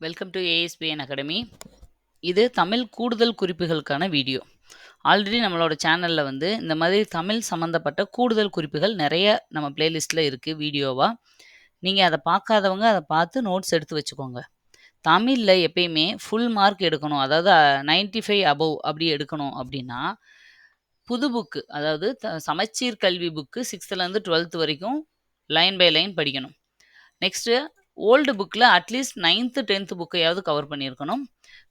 Welcome to ASPN academy இது தமிழ் கூடுதல் குறிப்புகளுக்கான video. Already நம்மளோட சேனலில் வந்து இந்த மாதிரி தமிழ் சம்மந்தப்பட்ட கூடுதல் குறிப்புகள் நிறைய நம்ம பிளேலிஸ்ட்டில் இருக்குது வீடியோவாக நீங்கள் அதை பார்க்காதவங்க அதை பார்த்து நோட்ஸ் எடுத்து வச்சுக்கோங்க. தமிழில் எப்பயுமே ஃபுல் மார்க் எடுக்கணும். அதாவது நைன்டி ஃபைவ் அபவ் அப்படி எடுக்கணும் அப்படின்னா புது புக்கு அதாவது த- சமச்சீர் கல்வி புக்கு சிக்ஸ்த்துலேருந்து டுவெல்த் வரைக்கும் லைன் பை லைன் படிக்கணும். நெக்ஸ்ட்டு ஓல்டு புக்கில் அட்லீஸ்ட் நைன்த்து டென்த்து புக்கையாவது கவர் பண்ணியிருக்கணும்.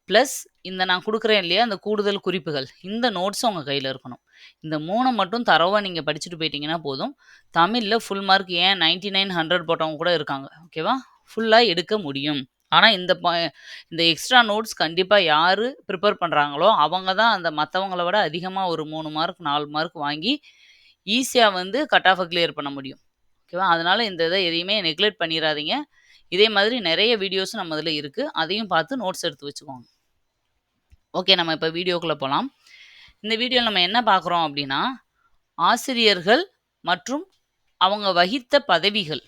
ப்ளஸ் இந்த நான் கொடுக்குறேன் இல்லையா அந்த கூடுதல் குறிப்புகள் இந்த நோட்ஸும் உங்கள் கையில் இருக்கணும். இந்த மூணை மட்டும் தரவாக நீங்கள் படிச்சுட்டு போயிட்டீங்கன்னா போதும். தமிழில் ஃபுல் மார்க் ஏன் நைன்டி நைன் ஹண்ட்ரட் போட்டவங்க கூட இருக்காங்க ஓகேவா ஃபுல்லாக எடுக்க முடியும். ஆனால் இந்த ப இந்த எக்ஸ்ட்ரா நோட்ஸ் கண்டிப்பாக யார் ப்ரிப்பேர் பண்ணுறாங்களோ அவங்க தான் அந்த மற்றவங்கள விட அதிகமாக ஒரு மூணு மார்க் நாலு மார்க் வாங்கி ஈஸியாக வந்து கட் ஆஃபை கிளியர் பண்ண முடியும் ஓகேவா அதனால் இந்த இதை எதையுமே நெக்லெக்ட் பண்ணிடாதீங்க. இதே மாதிரி நிறைய வீடியோஸ் நம்ம இதில் இருக்குது அதையும் பார்த்து நோட்ஸ் எடுத்து வச்சுக்கோங்க. ஓகே நம்ம இப்போ வீடியோக்குள்ளே போகலாம் இந்த வீடியோவில் நம்ம என்ன பார்க்குறோம் அப்படின்னா ஆசிரியர்கள் மற்றும் அவங்க வகித்த பதவிகள்.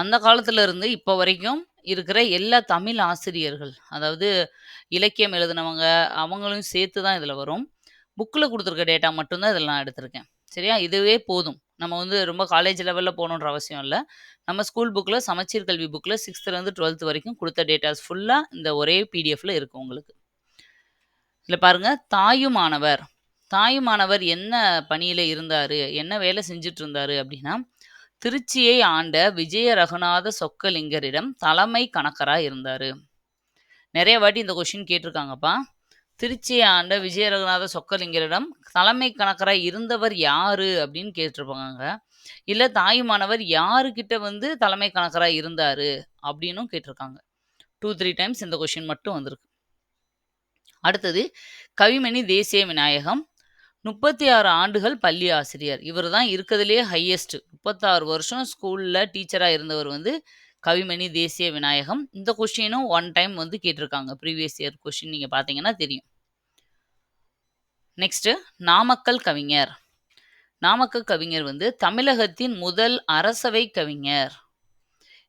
அந்த காலத்திலிருந்து இப்போ வரைக்கும் இருக்கிற எல்லா தமிழ் ஆசிரியர்கள் அதாவது இலக்கியம் எழுதினவங்க அவங்களும் சேர்த்து தான் இதில் வரும். புக்கில் கொடுத்துருக்க டேட்டா மட்டும்தான் இதில் நான் எடுத்திருக்கேன். சரியா? இதுவே போதும். நம்ம வந்து ரொம்ப காலேஜ் லெவலில் போகணுன்ற அவசியம் இல்லை. நம்ம ஸ்கூல் புக்கில் சமச்சீர் கல்வி புக்கில் சிக்ஸ்த்துலேருந்து டுவெல்த் வரைக்கும் கொடுத்த டேட்டாஸ் ஃபுல்லாக இந்த ஒரே பிடிஎஃப்பில் இருக்கும் உங்களுக்கு. இதில் பாருங்க தாயுமானவர். தாயுமானவர் என்ன பணியில் இருந்தார்? என்ன வேலை செஞ்சுட்டு இருந்தார் அப்படின்னா திருச்சியை ஆண்ட விஜய ரகுநாத சொக்கலிங்கரிடம் தலைமை கணக்கராக இருந்தார். நிறைய வாட்டி இந்த கொஷின் கேட்டிருக்காங்கப்பா. திருச்சியை ஆண்ட விஜயரகுநாத சொக்கலிங்கரிடம் தலைமை கணக்கராக இருந்தவர் யாரு? அப்படின்னு கேட்டிருப்பாங்க இல்லை தாயுமானவர் யாருக்கிட்ட வந்து தலைமை கணக்கராக இருந்தார்? அப்படின்னும் கேட்டிருக்காங்க. டூ த்ரீ டைம்ஸ் இந்த கொஷின் மட்டும் வந்திருக்கு. அடுத்தது கவிமணி தேசிய விநாயகம் முப்பத்தி ஆறு ஆண்டுகள் பள்ளி ஆசிரியர். இவர் தான் இருக்கிறதுலேயே ஹையஸ்ட் முப்பத்தாறு வருஷம் ஸ்கூலில் டீச்சராக இருந்தவர் வந்து கவிமணி தேசிய விநாயகம். இந்த கொஷினும் ஒன் டைம் வந்து கேட்டிருக்காங்க. ப்ரீவியஸ் இயர் கொஷின் நீங்கள் பார்த்தீங்கன்னா தெரியும். நெக்ஸ்ட்டு நாமக்கல் கவிஞர். நாமக்கல் கவிஞர் வந்து தமிழகத்தின் முதல் அரசவை கவிஞர்.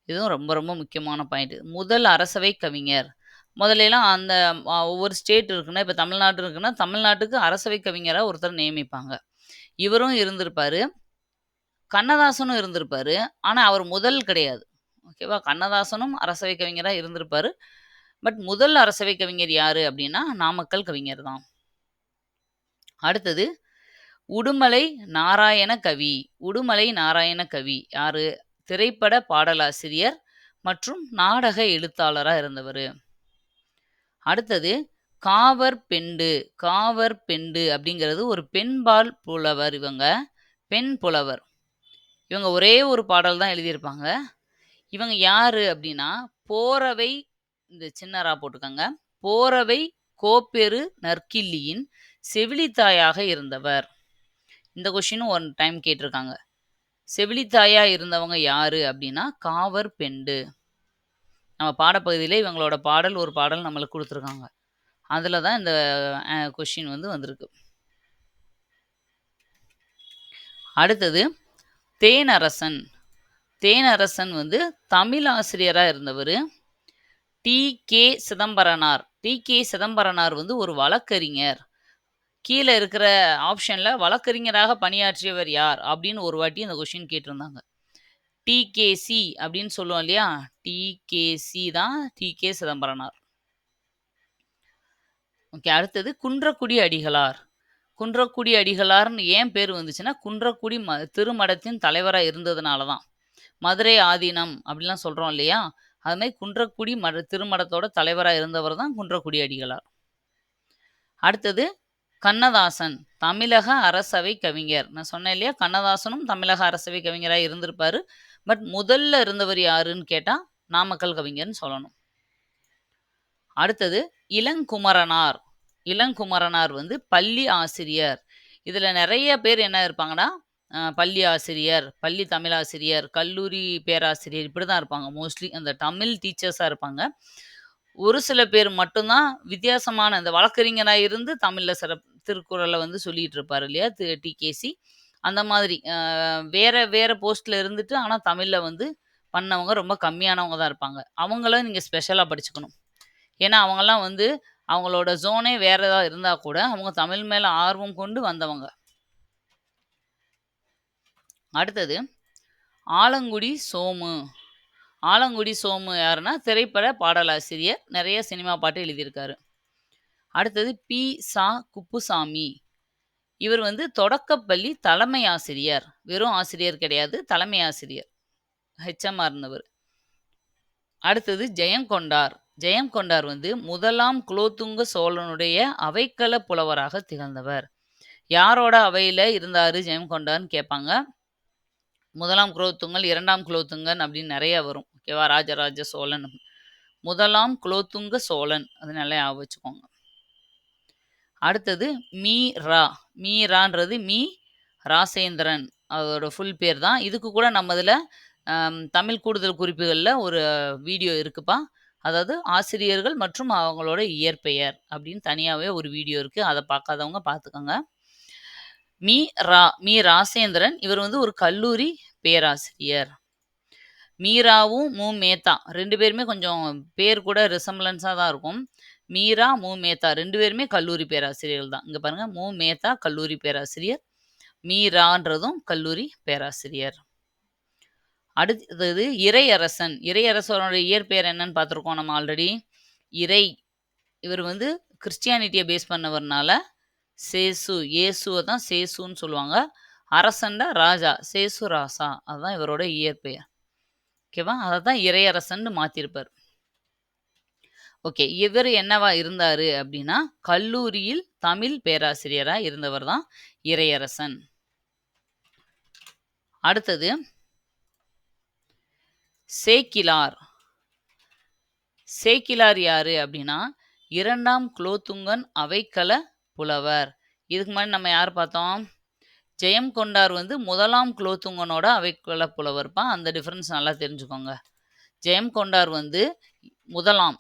இதுவும் ரொம்ப ரொம்ப முக்கியமான பாயிண்ட் முதல் அரசவை கவிஞர். முதல்ல எல்லாம் அந்த ஒவ்வொரு ஸ்டேட் இருக்குன்னா இப்போ தமிழ்நாடு இருக்குன்னா தமிழ்நாட்டுக்கு அரசவை கவிஞராக ஒருத்தர் நியமிப்பாங்க. இவரும் இருந்திருப்பாரு. கண்ணதாசனும் இருந்திருப்பாரு. ஆனால் அவர் முதல் கிடையாது. ஓகேவா? கண்ணதாசனும் அரசவை கவிஞராக இருந்திருப்பார். பட் முதல் அரசவை கவிஞர் யார் அப்படின்னா நாமக்கல் கவிஞர் தான். அடுத்தது உடுமலை நாராயண கவி. உடுமலை நாராயண கவி. யாரு? திரைப்பட பாடலாசிரியர் மற்றும் நாடக எழுத்தாளராக இருந்தவர். அடுத்தது காவர் பெண்டு. காவர் பெண்டு அப்படிங்கிறது ஒரு பெண்பால் புலவர் இவங்க. பெண் புலவர். இவங்க ஒரே ஒரு பாடல் தான் எழுதியிருப்பாங்க. இவங்க யாரு அப்படின்னா போறவை இந்த சின்னரா போட்டுக்கோங்க போறவை கோப்பெரு நற்கிள்ளியின் செவிலித்தாயாக இருந்தவர். இந்த கொஷினும் ஒன் டைம் கேட்டிருக்காங்க. செவிலித்தாயா இருந்தவங்க யாரு அப்படின்னா காவர் பெண்டு. நம்ம பாடப்பகுதியிலே இவங்களோட பாடல் ஒரு பாடல் நம்மளுக்கு கொடுத்துருக்காங்க. அதில் தான் இந்த கொஷின் வந்து வந்திருக்கு. அடுத்தது தேனரசன். தேனரசன் வந்து தமிழ் ஆசிரியராக இருந்தவர். T. K. Chidambaranar. T. K. Chidambaranar வந்து ஒரு வழக்கறிஞர். கீழே இருக்கிற ஆப்ஷனில் வழக்கறிஞராக பணியாற்றியவர் யார் அப்படின்னு ஒரு வாட்டி இந்த கொஷின் கேட்டிருந்தாங்க. டிகேசி அப்படின்னு சொல்லுவோம் இல்லையா? டிகேசி தான் டி. கே. சிதம்பரனார். ஓகே அடுத்தது குன்றக்குடி அடிகளார். குன்றக்குடி அடிகளார்னு ஏன் பேர் வந்துச்சுன்னா குன்றக்குடி ம திருமடத்தின் தலைவராக இருந்ததுனால தான் மதுரை ஆதீனம் அப்படிலாம் சொல்கிறோம் இல்லையா? அது மாதிரி குன்றக்குடி மட திருமடத்தோட தலைவராக இருந்தவர் தான் குன்றக்குடி அடிகளார். அடுத்தது கண்ணதாசன் தமிழக அரசவை கவிஞர். நான் சொன்னேன் இல்லையா? கண்ணதாசனும் தமிழக அரசவை கவிஞராக இருந்திருப்பாரு. பட் முதல்ல இருந்தவர் யாருன்னு கேட்டால் நாமக்கல் கவிஞர்னு சொல்லணும். அடுத்தது இளங்குமரனார். இளங்குமரனார் வந்து பள்ளி ஆசிரியர். இதில் நிறைய பேர் என்ன இருப்பாங்கன்னா பள்ளி ஆசிரியர் பள்ளி தமிழாசிரியர் கல்லூரி பேராசிரியர் இப்படி தான் இருப்பாங்க. மோஸ்ட்லி அந்த தமிழ் டீச்சர்ஸாக இருப்பாங்க. ஒரு சில பேர் மட்டும்தான் வித்தியாசமான இந்த வழக்கறிஞராக இருந்து தமிழில் சிறப் திருக்குறளை வந்து சொல்லிட்டு இருப்பார் இல்லையா? திரு டிகேசி அந்த மாதிரி. அஹ், வேற வேற போஸ்ட்ல இருந்துட்டு ஆனால் தமிழில் வந்து பண்ணவங்க ரொம்ப கம்மியானவங்க தான் இருப்பாங்க. அவங்கள நீங்கள் ஸ்பெஷலாக படிச்சுக்கணும். ஏன்னா அவங்கலாம் வந்து அவங்களோட ஜோனே வேறு ஏதாவது இருந்தா கூட அவங்க தமிழ் மேல ஆர்வம் கொண்டு வந்தவங்க. அடுத்தது ஆலங்குடி சோமு. ஆலங்குடி சோமு யாருன்னா, திரைப்பட பாடலாசிரியர். நிறைய சினிமா பாட்டு எழுதியிருக்காரு. அடுத்தது பி. சா. குப்புசாமி. இவர் வந்து தொடக்கப்பள்ளி தலைமை ஆசிரியர். வெறும் ஆசிரியர் கிடையாது. தலைமை ஆசிரியர். ஹெச்எம்ஆர் இருந்தவர். அடுத்தது ஜெயங்கொண்டார். ஜெயங்கொண்டார் வந்து முதலாம் குலோத்துங்க சோழனுடைய அவைக்கள புலவராக திகழ்ந்தவர். யாரோட அவையில் இருந்தார் ஜெயங்கொண்டார்னு கேட்பாங்க. முதலாம் குலோத்துங்கன், இரண்டாம் குலோத்துங்கன் அப்படின்னு நிறைய வரும். ஓகேவா? ராஜராஜ சோழன். முதலாம் குலோத்துங்க சோழன். அது நல்லா ஞாபகம் வச்சுக்கோங்க. அடுத்தது மீ. ரா. மீ. ரான்றது மீ. ராசேந்திரன். அதோட ஃபுல் பேர் தான். இதுக்கு கூட நம்ம இதில் தமிழ் கூடுதல் குறிப்புகளில் ஒரு வீடியோ இருக்குப்பா. அதாவது ஆசிரியர்கள் மற்றும் அவங்களோட இயற்பெயர் அப்படின்னு தனியாகவே ஒரு வீடியோ இருக்குது அதை பார்க்காதவங்க பார்த்துக்கோங்க மீ. ரா. மீ. ராசேந்திரன். இவர் வந்து ஒரு கல்லூரி பேராசிரியர். மீராவும், மு. மேத்தா ரெண்டு பேருமே கொஞ்சம் பேர் கூட ரிசம்பிளன்ஸா தான் இருக்கும். மீரா, மு. மேத்தா ரெண்டு பேருமே கல்லூரி பேராசிரியர்கள் தான். இங்கே பாருங்கள் மு. மேத்தா கல்லூரி பேராசிரியர். மீரான்றதும் கல்லூரி பேராசிரியர். அடுத்தது இறையரசன். இறையரசனோட இயற்பெயர் என்னன்னு பார்த்துருக்கோம் நம்ம ஆல்ரெடி. இறை. இவர் வந்து கிறிஸ்டியானிட்டியை பேஸ் பண்ணவர்னால சேசு. இயேசுவை தான் சேசுன்னு சொல்லுவாங்க. அரசன்டா ராஜா. சேசு ராசா. அதுதான் இவரோட இயற்பெயர். ஓகேவா? அதை தான் இறையரசன்னு மாற்றிருப்பார் ஓகே. இவர் என்னவா இருந்தார் அப்படின்னா, கல்லூரியில் தமிழ் பேராசிரியராக இருந்தவர் தான் இறையரசன். அடுத்தது சேக்கிலார் சேக்கிலார் யாரு அப்படின்னா, இரண்டாம் குலோத்துங்கன் அவைக்கல புலவர். இதுக்கு முன்னாடி நம்ம யார் பார்த்தோம்? ஜெயம் கொண்டார் வந்து முதலாம் குலோத்துங்கனோட அவைக்குள்ள புலவர்ப்பா. அந்த டிஃப்ரென்ஸ் நல்லா தெரிஞ்சுக்கோங்க. ஜெயங்கொண்டார் வந்து முதலாம்.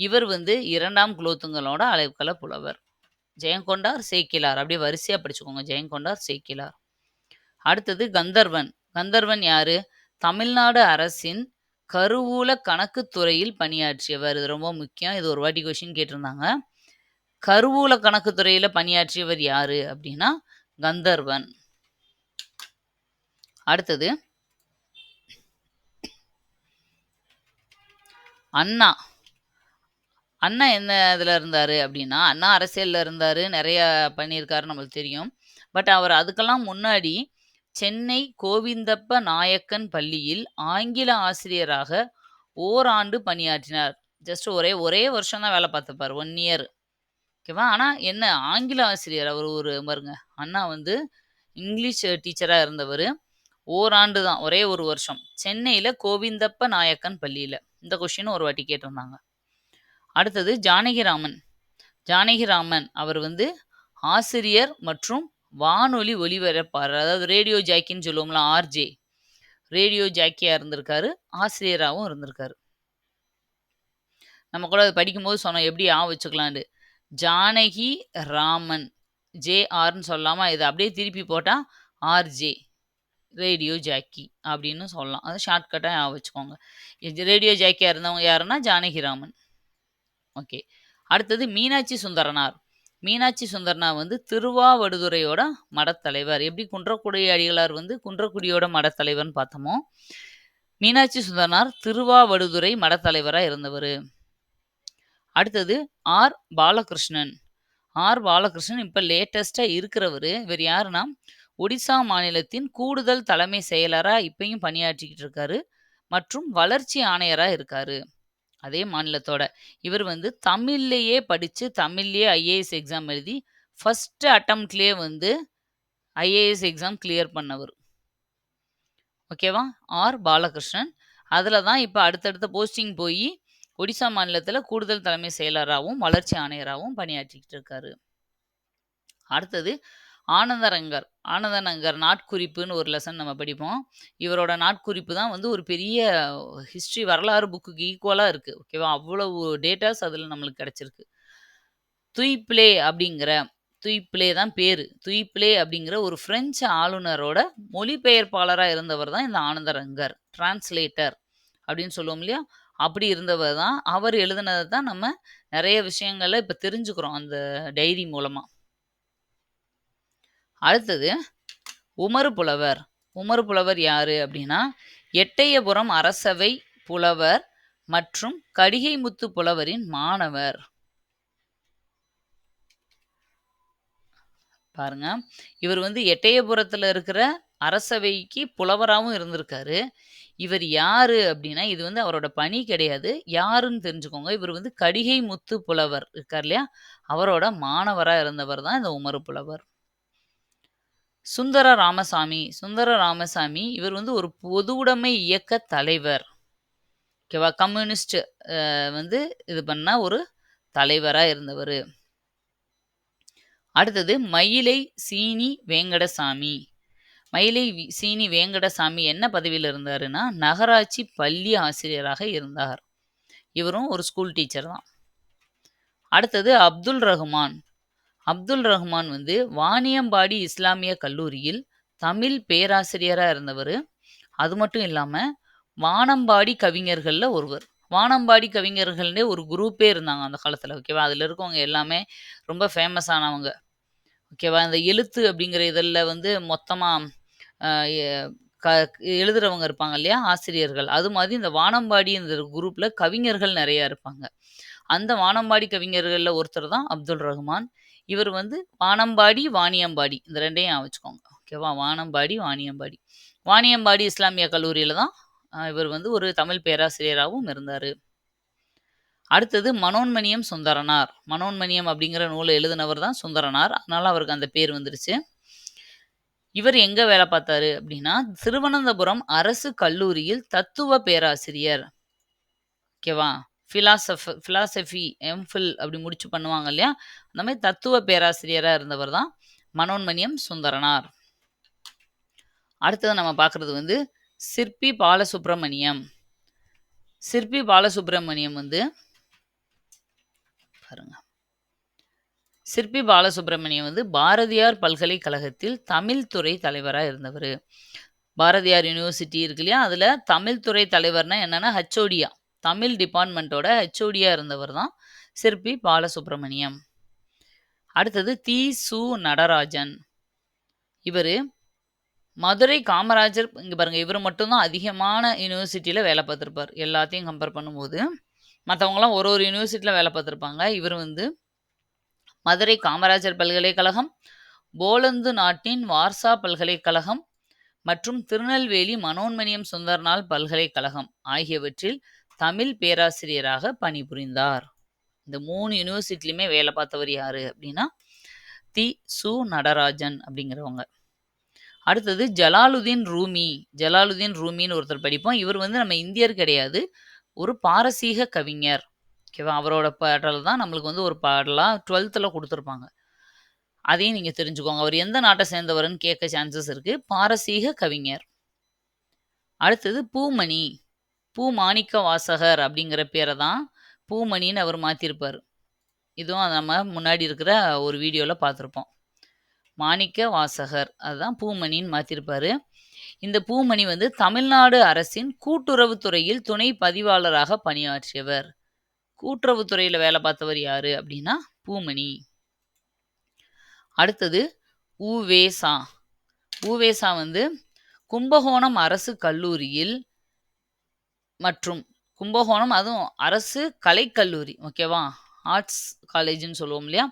இவர் வந்து 2ஆம் குலோத்துங்கனோட அவைக்கள புலவர். ஜெயங்கொண்டார், சேக்கிலார் அப்படியே வரிசையாக படிச்சுக்கோங்க. ஜெயங்கொண்டார், சேக்கிலார் அடுத்தது கந்தர்வன். கந்தர்வன் யாரு? தமிழ்நாடு அரசின் கருவூல கணக்கு துறையில் பணியாற்றியவர். இது ரொம்ப முக்கியம். இது ஒரு வாட்டி கொஷின் கேட்டிருந்தாங்க. கருவூல கணக்கு துறையில் பணியாற்றியவர் யாரு அப்படின்னா, கந்தர்வன். அடுத்தது அண்ணா. அண்ணா என்ன இதில் இருந்தார் அப்படின்னா, அண்ணா அரசியலில் இருந்தார் நிறையா பண்ணியிருக்காரு நம்மளுக்கு தெரியும். பட் அவர் அதுக்கெல்லாம் முன்னாடி சென்னை கோவிந்தப்ப நாயக்கன் பள்ளியில் ஆங்கில ஆசிரியராக ஓராண்டு பணியாற்றினார். ஜஸ்ட் ஒரே ஒரே வருஷம் தான் வேலை பார்த்துப்பார் ஒன் இயர். ஓகேவா? ஆனா என்ன ஆங்கில ஆசிரியர். அவர் ஒரு பாருங்க. அண்ணா வந்து இங்கிலீஷ் டீச்சரா இருந்தவர் ஓராண்டு தான். ஒரே ஒரு வருஷம். சென்னையில கோவிந்தப்ப நாயக்கன் பள்ளியில. இந்த கொஸ்டின் ஒரு வாட்டி கேட்டிருந்தாங்க. அடுத்தது ஜானகிராமன். ஜானகிராமன் அவர் வந்து ஆசிரியர் மற்றும் வானொலி ஒலிபரப்பாளர். அதாவது ரேடியோ ஜாக்கின்னு சொல்லுவோம்ல ஆர்ஜே. ரேடியோ ஜாக்கியாக இருந்திருக்காரு. ஆசிரியராகவும் இருந்திருக்காரு. நம்ம கூட அது படிக்கும்போது சொன்னோம். எப்படி ஆ வச்சுக்கலான்ட்டு. ஜானகி ராமன். ஜேஆர்னு சொல்லாமல் இதை அப்படியே திருப்பி போட்டால் ஆர்ஜே. ரேடியோ ஜாக்கி அப்படின்னு சொல்லலாம். அது ஷார்ட்கட்டாக ஞாபகம் வச்சுக்கோங்க. ரேடியோ ஜாக்கியாக இருந்தவங்க யாருன்னா, ஜானகிராமன். ஓகே. அடுத்தது மீனாட்சி சுந்தரனார். மீனாட்சி சுந்தரனார் வந்து திருவாவடுதுறையோட மடத்தலைவர். எப்படி குன்றக்குடி அடிகளார் வந்து குன்றக்குடியோட மடத்தலைவர்னு பார்த்தோமோ, மீனாட்சி சுந்தரனார் திருவாவடுதுறை மடத்தலைவராக இருந்தவர் அடுத்தது ஆர். பாலகிருஷ்ணன். ஆர். பாலகிருஷ்ணன் இப்போ லேட்டஸ்ட்டாக இருக்கிறவர் இவர் யாருன்னா, ஒடிசா மாநிலத்தின் கூடுதல் தலைமை செயலராக இப்பயும் பணியாற்றிக்கிட்டு இருக்காரு. மற்றும் வளர்ச்சி ஆணையராக இருக்காரு. அதே மாநிலத்தோட. இவர் வந்து தமிழ்லேயே படித்து தமிழ்லேயே ஐஏஎஸ் எக்ஸாம் எழுதி, ஃபஸ்ட்டு அட்டம்ப்ட்லேயே வந்து ஐஏஎஸ் எக்ஸாம் கிளியர் பண்ணவர் ஓகேவா? ஆர். பாலகிருஷ்ணன். அதில் தான் இப்போ அடுத்தடுத்த போஸ்டிங் போய் ஒடிசா மாநிலத்தில் கூடுதல் தலைமை செயலராகவும் வளர்ச்சி ஆணையராகவும் பணியாற்றிக்கிட்டு இருக்காரு. அடுத்தது ஆனந்தரங்கர். ஆனந்தரங்கர் நாட்குறிப்புன்னு ஒரு லெசன் நம்ம படிப்போம். இவரோட நாட்குறிப்பு தான் வந்து ஒரு பெரிய ஹிஸ்ட்ரி வரலாறு புக்குக்கு ஈக்குவலாக இருக்குது ஓகேவா? அவ்வளவு டேட்டாஸ் அதில் நம்மளுக்கு கிடச்சிருக்கு துய்ப்ளே அப்படிங்கிற துய்ப்ளே தான் பேர் துய்ப்ளே அப்படிங்கிற ஒரு ஃப்ரெஞ்சு ஆளுநரோட மொழிபெயர்ப்பாளராக இருந்தவர் தான் இந்த ஆனந்தரங்கர். டிரான்ஸ்லேட்டர் அப்படின்னு சொல்லுவோம் இல்லையா? அப்படி இருந்தவர் தான். அவர் எழுதினத தான் நம்ம நிறைய விஷயங்கள இப்போ தெரிஞ்சுக்கிறோம் அந்த டைரி மூலமா. அடுத்தது உமர் புலவர். உமர் புலவர் யாரு அப்படின்னா, எட்டயபுரம் அரசவை புலவர் மற்றும் கடிகைமுத்து புலவரின் மாணவர். பாருங்க. இவர் வந்து எட்டயபுரத்தில் இருக்கிற அரசவைக்கு புலவராகவும் இருந்திருக்காரு. இவர் யாரு அப்படின்னா, இது வந்து அவரோட பணி கிடையாது. யாருன்னு தெரிஞ்சுக்கோங்க. இவர் வந்து கடிகை முத்து புலவர் இருக்கார் இல்லையா? அவரோட மாணவராக இருந்தவர் தான் இந்த உமர் புலவர். சுந்தர ராமசாமி சுந்தர ராமசாமி இவர் வந்து ஒரு பொதுவுடைமை இயக்க தலைவர். ஓகேவா? கம்யூனிஸ்ட் வந்து இது பண்ண ஒரு தலைவராக இருந்தவர் அடுத்தது மயிலை சீனி வேங்கடசாமி. மயிலை சீனி வேங்கடசாமி என்ன பதவியில் இருந்தாருன்னா, நகராட்சி பள்ளி ஆசிரியராக இருந்தார். இவரும் ஒரு ஸ்கூல் டீச்சர் தான். அடுத்தது அப்துல் ரஹ்மான். அப்துல் ரஹ்மான் வந்து வாணியம்பாடி இஸ்லாமிய கல்லூரியில் தமிழ் பேராசிரியராக இருந்தவர் அது மட்டும் இல்லாமல் வானம்பாடி கவிஞர்களில் ஒருவர். வானம்பாடி கவிஞர்கள்னே ஒரு குரூப்பே இருந்தாங்க அந்த காலத்தில் ஓகேவா? அதில் இருக்கவங்க எல்லாமே ரொம்ப ஃபேமஸ் ஆனவங்க. ஓகேவா? இந்த எழுத்து அப்படிங்கிற இதில் வந்து மொத்தமாக க எழுதுறவங்க இருப்பாங்க இல்லையா? ஆசிரியர்கள். அது மாதிரி இந்த வானம்பாடின்ற குரூப்பில் குரூப்ல கவிஞர்கள் நிறையா இருப்பாங்க. அந்த வானம்பாடி கவிஞர்களில் ஒருத்தர் தான் அப்துல் ரஹ்மான். இவர் வந்து வானம்பாடி, வாணியம்பாடி இந்த 2யும் ஞாபகம் வச்சுக்கோங்க. ஓகேவா? வானம்பாடி, வாணியம்பாடி. வாணியம்பாடி இஸ்லாமிய கல்லூரியில் தான் இவர் வந்து ஒரு தமிழ் பேராசிரியராகவும் இருந்தார் அடுத்தது மனோன்மணியம் சுந்தரனார். மனோன்மணியம் அப்படிங்கிற நூலை எழுதினவர் தான் சுந்தரனார். அதனால் அவருக்கு அந்த பேர் வந்துருச்சு. இவர் எங்க வேலை பார்த்தாரு அப்படின்னா, திருவனந்தபுரம் அரசு கல்லூரியில் தத்துவ பேராசிரியர். ஓகேவா? பிலாசஃப் பிலாசபி, எம்.ஃபில் அப்படி முடிச்சு பண்ணுவாங்க இல்லையா? அந்த மாதிரி தத்துவ பேராசிரியராக இருந்தவர் தான் மனோன்மணியம் சுந்தரனார். அடுத்தது நம்ம பார்க்குறது வந்து சிற்பி பாலசுப்ரமணியம். சிற்பி பாலசுப்ரமணியம் வந்து பாருங்க. சிற்பி பாலசுப்ரமணியம் வந்து பாரதியார் பல்கலைக்கழகத்தில் தமிழ் துறை தலைவராக இருந்தவர் பாரதியார் யுனிவர்சிட்டி இருக்கு இல்லையா? அதில் தமிழ் துறை தலைவர்னா என்னென்னா ஹெச்ஓடியா. தமிழ் டிபார்ட்மெண்ட்டோட ஹெச்ஓடியா இருந்தவர் தான் சிற்பி பாலசுப்ரமணியம். அடுத்தது தி. சு. நடராஜன். இவரு மதுரை காமராஜர் இங்கே பாருங்கள் இவர் மட்டும் தான் அதிகமான யூனிவர்சிட்டியில் வேலை பார்த்துருப்பார் எல்லாத்தையும் கம்பேர் பண்ணும்போது. மற்றவங்களாம் ஒரு ஒரு யூனிவர்சிட்டியில் வேலை பார்த்துருப்பாங்க இவர் வந்து மதுரை காமராஜர் பல்கலைக்கழகம், போலந்து நாட்டின் வார்சா பல்கலைக்கழகம் மற்றும் திருநெல்வேலி மனோன்மணியம் சுந்தரனார் பல்கலைக்கழகம் ஆகியவற்றில் தமிழ் பேராசிரியராக பணிபுரிந்தார். இந்த மூணு யூனிவர்சிட்டிலையுமே வேலை பார்த்தவர் யாரு அப்படின்னா, தி. சு. நடராஜன் அப்படிங்கிறவங்க. அடுத்தது ஜலாலுதீன் ரூமி. ஜலாலுதீன் ரூமின்னு ஒருத்தர் படிப்போம். இவர் வந்து நம்ம இந்தியர் கிடையாது. ஒரு பாரசீக கவிஞர். ஓகேவா? அவரோட பாடல் தான் நம்மளுக்கு வந்து ஒரு பாடலாக டுவெல்த்தில் கொடுத்துருப்பாங்க அதையும் நீங்கள் தெரிஞ்சுக்கோங்க. அவர் எந்த நாட்டை சேர்ந்தவர்னு கேட்க சான்சஸ் இருக்குது பாரசீக கவிஞர். அடுத்தது பூமணி. பூ மாணிக்க வாசகர் அப்படிங்கிற பேரை தான் பூமணின்னு அவர் மாற்றிருப்பார் இதுவும் நம்ம முன்னாடி இருக்கிற ஒரு வீடியோவில் பார்த்துருப்போம் மாணிக்க வாசகர். அதுதான் பூமணின்னு மாற்றிருப்பார் இந்த பூமணி வந்து தமிழ்நாடு அரசின் கூட்டுறவுத்துறையில் துணை பதிவாளராக பணியாற்றியவர். கூட்டுறவுத்துறையில் வேலை பார்த்தவர் யாரு அப்படின்னா, பூமணி. அடுத்தது உ.வே.சா. உ.வே.சா வந்து கும்பகோணம் அரசு கல்லூரியில் மற்றும் கும்பகோணம் அதுவும் அரசு கலைக்கல்லூரி. ஓகேவா? ஆர்ட்ஸ் காலேஜ்னு சொல்லுவோம் இல்லையா?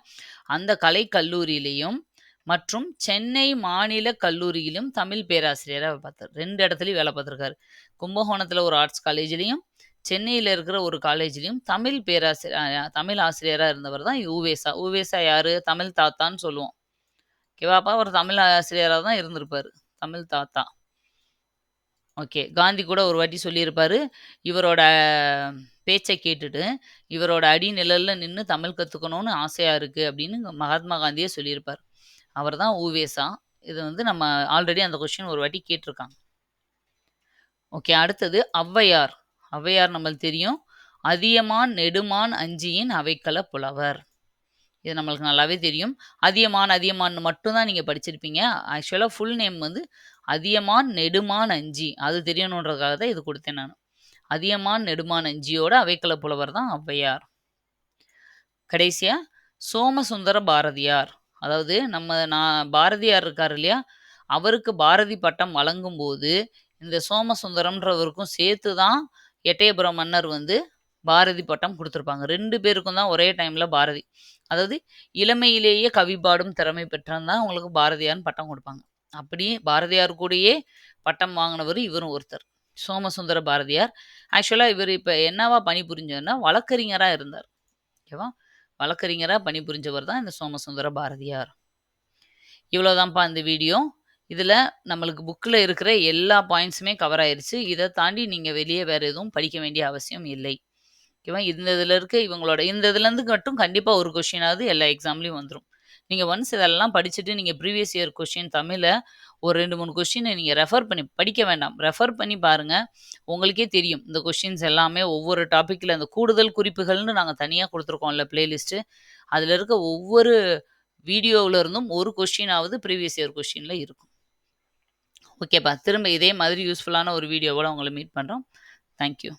அந்த கலைக்கல்லூரியிலையும் மற்றும் சென்னை மாநில கல்லூரியிலும் தமிழ் பேராசிரியராக பார்த்தார். ரெண்டு இடத்துலையும் வேலை பார்த்துருக்காரு கும்பகோணத்தில் ஒரு ஆர்ட்ஸ் காலேஜ்லேயும் சென்னையில் இருக்கிற ஒரு காலேஜ்லேயும் தமிழ் பேராசிரியர் தமிழ் ஆசிரியராக இருந்தவர் தான் உ.வே.சா. உ.வே.சா யார் தமிழ் தாத்தான்னு சொல்லுவோம். ஓகேவாப்பா அவர் தமிழ் ஆசிரியராக தான் இருந்திருப்பார் தமிழ் தாத்தா. ஓகே. காந்தி கூட ஒரு வாட்டி சொல்லியிருப்பார் இவரோட பேச்சை கேட்டுட்டு, இவரோட அடி நின்று தமிழ் கற்றுக்கணும்னு ஆசையாக இருக்குது அப்படின்னு மகாத்மா காந்தியே சொல்லியிருப்பார். அவர் தான் ஊவேசா இது வந்து நம்ம ஆல்ரெடி அந்த கொஸ்டின் ஒரு வாட்டி கேட்டிருக்காங்க ஓகே. அடுத்தது ஔவையார். ஔவையார் நம்மளுக்கு தெரியும். அதியமான் நெடுமான் அஞ்சியின் அவைக்கள புலவர். இது நம்மளுக்கு நல்லாவே தெரியும். அதியமான், அதியமான்னு மட்டும் தான் படிச்சிருப்பீங்க. ஆக்சுவலாக ஃபுல் நேம் வந்து அதியமான் நெடுமான் அஞ்சி. அது தெரியணுன்றதுக்காக தான் இது கொடுத்தேன் நான் அதியமான் நெடுமான் அஞ்சியோட அவைக்கள புலவர் தான் ஔவையார் கடைசியாக சோமசுந்தர பாரதியார் அதாவது நம்ம நான் பாரதியார் இருக்கார் இல்லையா அவருக்கு பாரதி பட்டம் வழங்கும் போது இந்த சோமசுந்தரம்ன்றவருக்கும் சேர்த்து தான் எட்டயபுரம் மன்னர் வந்து பாரதி பட்டம் கொடுத்துருப்பாங்க. ரெண்டு பேருக்கும் தான் ஒரே டைமில் பாரதி. அதாவது இளமையிலேயே கவி பாடும் திறமை பெற்றதான் அவங்களுக்கு பாரதியார்னு பட்டம் கொடுப்பாங்க. அப்படி பாரதியார் கூடயே பட்டம் வாங்கினவர் இவரும் ஒருத்தர். சோமசுந்தர பாரதியார். ஆக்சுவலாக இவர் இப்போ என்னவா பணிபுரிஞ்சார்னா வழக்கறிஞராக இருந்தார். ஓகேவா? வழக்கறிஞராக பணிபுரிஞ்சவர் தான் இந்த சோமசுந்தர பாரதியார். இவ்வளோதான்ப்பா இந்த வீடியோ இதில் நம்மளுக்கு புக்கில் இருக்கிற எல்லா பாயிண்ட்ஸுமே கவர் ஆயிடுச்சு இதை தாண்டி நீங்கள் வெளியே வேறு எதுவும் படிக்க வேண்டிய அவசியம் இல்லை. ஓகேவா இந்த இதில் இருக்க இவங்களோட இந்த இதுலேருந்து மட்டும் கண்டிப்பாக ஒரு கொஷினாவது எல்லா எக்ஸாம்லேயும் வந்துடும் நீங்கள் ஒன்ஸ் இதெல்லாம் படிச்சுட்டு நீங்கள் ப்ரீவியஸ் இயர் கொஷின் தமிழை ஒரு ரெண்டு மூணு கொஷினை நீங்கள் ரெஃபர் பண்ணி படிக்க வேண்டாம். ரெஃபர் பண்ணி பாருங்கள் உங்களுக்கே தெரியும். இந்த கொஷின்ஸ் எல்லாமே ஒவ்வொரு டாப்பிக்கில் அந்த கூடுதல் குறிப்புகள்னு நாங்கள் தனியாக கொடுத்துருக்கோம்ல பிளேலிஸ்ட்டு அதில் இருக்க ஒவ்வொரு வீடியோவில் இருந்தும் ஒரு கொஷினாவது ப்ரீவியஸ் இயர் கொஷினில் இருக்கும். ஓகேப்பா. திரும்ப இதே மாதிரி யூஸ்ஃபுல்லான ஒரு வீடியோவோட உங்களை மீட் பண்ணுறோம் தேங்க்யூ